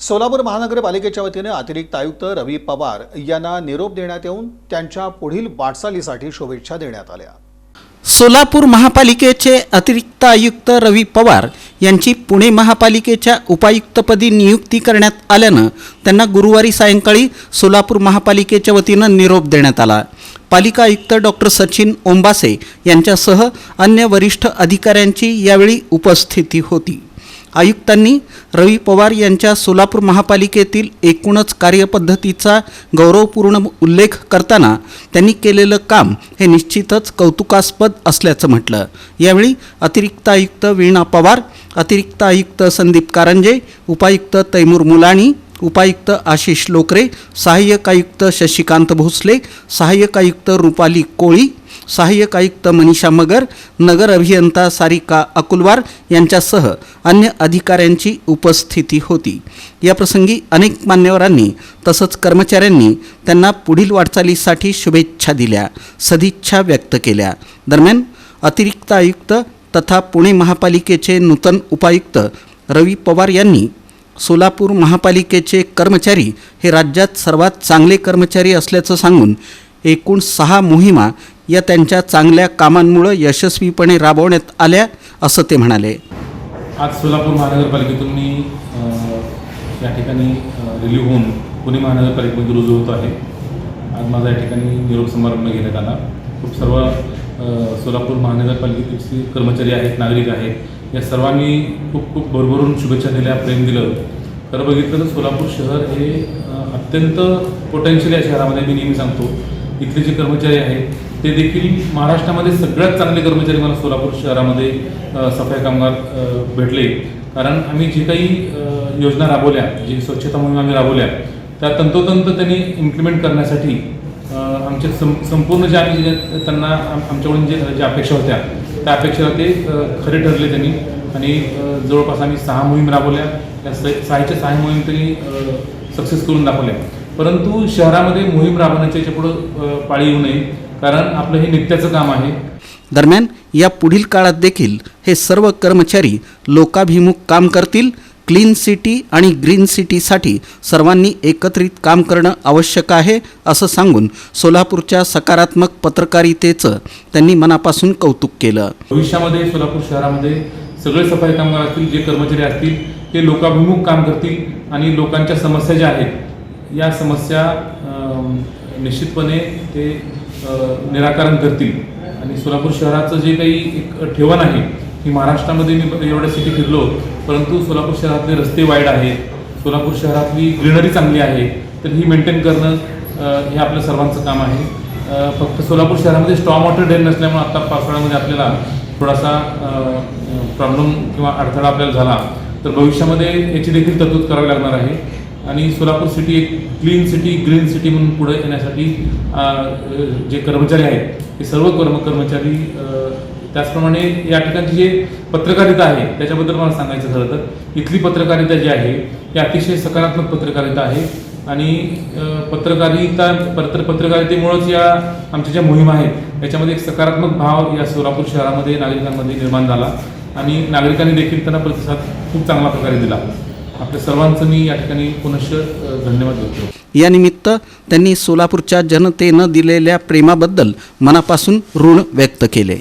सोलापूर महानगरपालिकेच्या वतीने अतिरिक्त आयुक्त रवी पवार यांना निरोप देण्यात येऊन त्यांच्या पुढील वाटचालीसाठी शुभेच्छा देण्यात आल्या. सोलापूर महापालिकेचे अतिरिक्त आयुक्त रवी पवार यांची पुणे महापालिकेच्या उपायुक्तपदी नियुक्ती करण्यात आल्यानं त्यांना गुरुवारी सायंकाळी सोलापूर महापालिकेच्या वतीनं निरोप देण्यात आला. पालिका आयुक्त डॉक्टर सचिन ओंबासे यांच्यासह अन्य वरिष्ठ अधिकाऱ्यांची यावेळी उपस्थिती होती. आयुक्तांनी रवी पवार यांच्या सोलापूर महापालिकेतील एकूणच कार्यपद्धतीचा गौरवपूर्ण उल्लेख करताना त्यांनी केलेलं काम हे निश्चितच कौतुकास्पद असल्याचं म्हटलं. यावेळी अतिरिक्त आयुक्त वीणा पवार अतिरिक्त आयुक्त संदीप कारंजे उपायुक्त तैमूर मुलाणी उपायुक्त आशिष लोकरे सहाय्यक आयुक्त शशिकांत भोसले सहाय्यक आयुक्त रुपाली कोळी सहाय्यक आयुक्त मनीषा मगर नगर अभियंता सारिका अकुलवार यांच्यासह अन्य अधिकाऱ्यांची उपस्थिती होती. याप्रसंगी अनेक मान्यवरांनी तसंच कर्मचाऱ्यांनी त्यांना पुढील वाटचालीसाठी शुभेच्छा दिल्या सदिच्छा व्यक्त केल्या. दरम्यान अतिरिक्त आयुक्त तथा पुणे महापालिकेचे नूतन उपायुक्त रवी पवार यांनी सोलापूर महापालिकेचे कर्मचारी हे राज्यात सर्वात चांगले कर्मचारी असल्याचं सांगून एकूण सहा मोहिमा या त्यांच्या चांगल्या कामांमुळं यशस्वीपणे राबवण्यात आल्या असं ते म्हणाले. आज सोलापूर महानगरपालिकेतून मी या ठिकाणी रिलीव्ह होऊन पुणे महानगरपालिकेमध्ये रुजू होत आहे. आज माझा या ठिकाणी निरोप समारंभ घेण्यात आला. खूप सर्व सोलापूर महानगरपालिकेचे कर्मचारी आहेत नागरिक आहेत. या सर्वांनी खूप खूप भरभरून शुभेच्छा दिल्या प्रेम दिलं. खरं बघितलं तर सोलापूर शहर हे अत्यंत पोटेन्शियल या शहरामध्ये मी नेहमी सांगतो. इथले जे कर्मचारी आहेत ते देखील महाराष्ट्रामध्ये सगळ्यात चांगले कर्मचारी मला सोलापूर शहरामध्ये सफाई कामगार भेटले. कारण आम्ही जे काही योजना राबवल्या जी स्वच्छता मोहीम आम्ही राबवल्या त्या तंतोतंत त्यांनी इम्प्लिमेंट करण्यासाठी आमच्या सं संपूर्ण जे आम्ही त्यांना आम- आमच्याकडून जे ज्या अपेक्षा होत्या त्या अपेक्षेला ते खरे ठरले त्यांनी. आणि जवळपास आम्ही सहा मोहीम राबवल्या. त्या सहाच्या सहा मोहीम त्यांनी सक्सेस करून दाखवल्या. परंतु शहरामध्ये मोहीम राबवण्याच्या याच्यापुढं पाळी येऊ नये. कारण आपलं हे नित्याचं काम आहे. दरम्यान या पुढील काळात देखील हे सर्व कर्मचारी लोकाभिमुख काम करतील. क्लीन सिटी आणि ग्रीन सिटीसाठी सर्वांनी एकत्रित काम करणं आवश्यक आहे असं सांगून सोलापूरच्या सकारात्मक पत्रकारितेचं त्यांनी मनापासून कौतुक केलं. भविष्यामध्ये सोलापूर शहरामध्ये सगळे सफाई कामगार असतील जे कर्मचारी असतील ते लोकाभिमुख काम करतील आणि लोकांच्या समस्या ज्या आहेत या समस्या निश्चितपणे ते निराकरण करतील. आणि सोलापूर शहराचं जे काही एक ठेवण आहे की महाराष्ट्रामध्ये मी एवढ्या सिटी फिरलो परंतु सोलापूर शहरातले रस्ते वाईड आहेत सोलापूर शहरातली ग्रीनरी चांगली आहे तर ही मेंटेन करणं हे आपलं सर्वांचं काम आहे. फक्त सोलापूर शहरामध्ये स्टॉम वॉटर ड्रेन नसल्यामुळे आत्ता पावसाळ्यामध्ये आपल्याला थोडासा प्रॉब्लेम किंवा अडथळा आपल्याला झाला तर भविष्यामध्ये याची देखील तरतूद करावी लागणार आहे. आणि सोलापूर सिटी एक क्लीन सिटी ग्रीन सिटी म्हणून पुढे येण्यासाठी जे कर्मचारी आहेत ते सर्व कर्म कर्मचारी त्याचप्रमाणे या ठिकाणची जे पत्रकारिता आहे त्याच्याबद्दल मला सांगायचं झालं तर इथली पत्रकारिता जी आहे ही अतिशय सकारात्मक पत्रकारिता आहे. आणि पत्रकारिता पत्र पत्रकारितेमुळंच या आमच्या ज्या मोहीम आहेत याच्यामध्ये एक सकारात्मक भाव या सोलापूर शहरामध्ये नागरिकांमध्ये निर्माण झाला. आणि नागरिकांनी देखील त्यांना प्रतिसाद खूप चांगल्या प्रकारे दिला. आपल्या सर्वांचं मी या ठिकाणी पुनश्च धन्यवाद देतो. यानिमित्त त्यांनी सोलापूरच्या जनतेनं दिलेल्या प्रेमाबद्दल मनापासून ऋण व्यक्त केले.